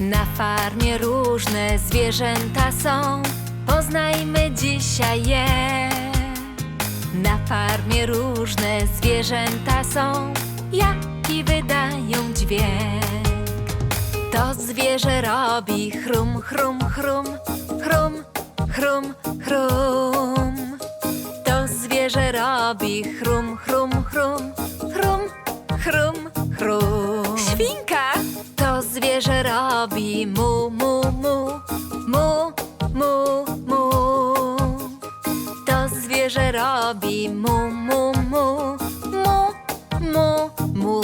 Na farmie różne zwierzęta są, poznajmy dzisiaj je. Na farmie różne zwierzęta są, jaki wydają dźwięk. To zwierzę robi chrum, chrum, chrum, chrum, chrum, chrum. To zwierzę robi chrum, chrum, chrum, robi mu, mu, mu, mu, mu, mu. To zwierzę robi mu, mu, mu, mu, mu, mu.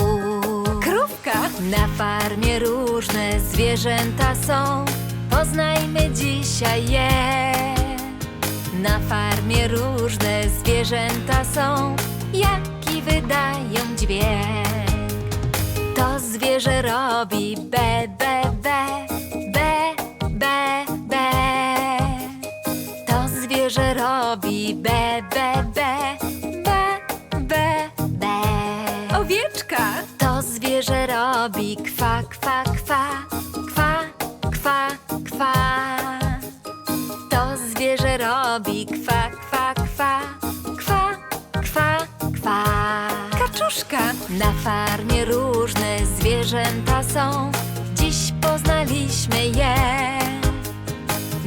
Krówka! Na farmie różne zwierzęta są, poznajmy dzisiaj je. Na farmie różne zwierzęta są, jaki wydają dźwięk. To zwierzę robi be, robi be, be, be, be, be, be. Owieczka! To zwierzę robi kwa, kwa, kwa, kwa, kwa, kwa. To zwierzę robi kwa, kwa, kwa, kwa, kwa, kwa. Kaczuszka! Na farmie różne zwierzęta są, dziś poznaliśmy je.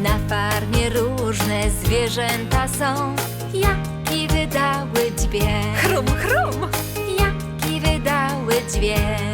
Na farmie różne zwierzęta są, jaki wydały dźwięk. Chrum, chrum! Jaki wydały dźwięk.